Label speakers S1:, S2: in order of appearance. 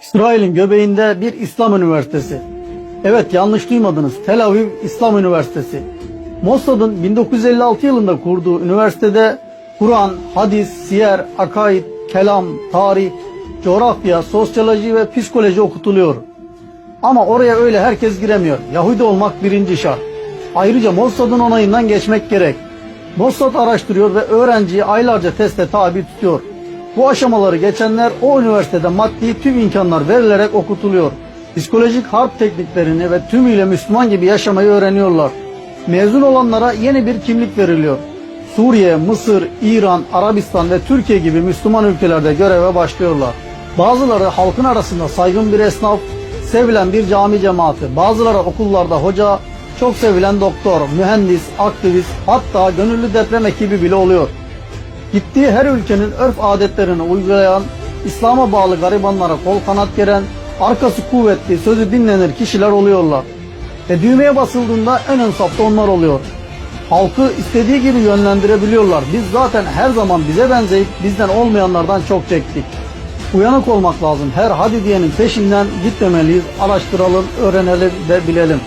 S1: İsrail'in göbeğinde bir İslam üniversitesi. Evet yanlış duymadınız. Tel Aviv İslam Üniversitesi. Mossad'ın 1956 yılında kurduğu üniversitede Kur'an, hadis, siyer, akaid, kelam, tarih, coğrafya, sosyoloji ve psikoloji okutuluyor. Ama oraya öyle herkes giremiyor. Yahudi olmak birinci şart. Ayrıca Mossad'ın onayından geçmek gerek. Mossad araştırıyor ve öğrenciyi aylarca teste tabi tutuyor. Bu aşamaları geçenler o üniversitede maddi tüm imkanlar verilerek okutuluyor. Psikolojik harp tekniklerini ve tümüyle Müslüman gibi yaşamayı öğreniyorlar. Mezun olanlara yeni bir kimlik veriliyor. Suriye, Mısır, İran, Arabistan ve Türkiye gibi Müslüman ülkelerde göreve başlıyorlar. Bazıları halkın arasında saygın bir esnaf, sevilen bir cami cemaati, bazıları okullarda hoca, çok sevilen doktor, mühendis, aktivist, hatta gönüllü deprem ekibi bile oluyor. Gittiği her ülkenin örf adetlerini uygulayan, İslam'a bağlı garibanlara kol kanat geren, arkası kuvvetli, sözü dinlenir kişiler oluyorlar. Ve düğmeye basıldığında en ön safta onlar oluyor. Halkı istediği gibi yönlendirebiliyorlar. Biz zaten her zaman bize benzeyip bizden olmayanlardan çok çektik. Uyanık olmak lazım. Her hadi diyenin peşinden gitmemeliyiz. Araştıralım, öğrenelim ve bilelim.